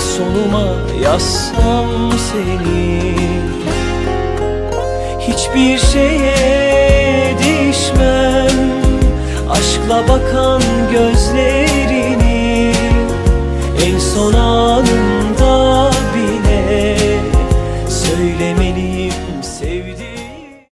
En sonuma yazsam seni. Hiçbir şeye değişmem Aşkla bakan gözlerini. En son anımda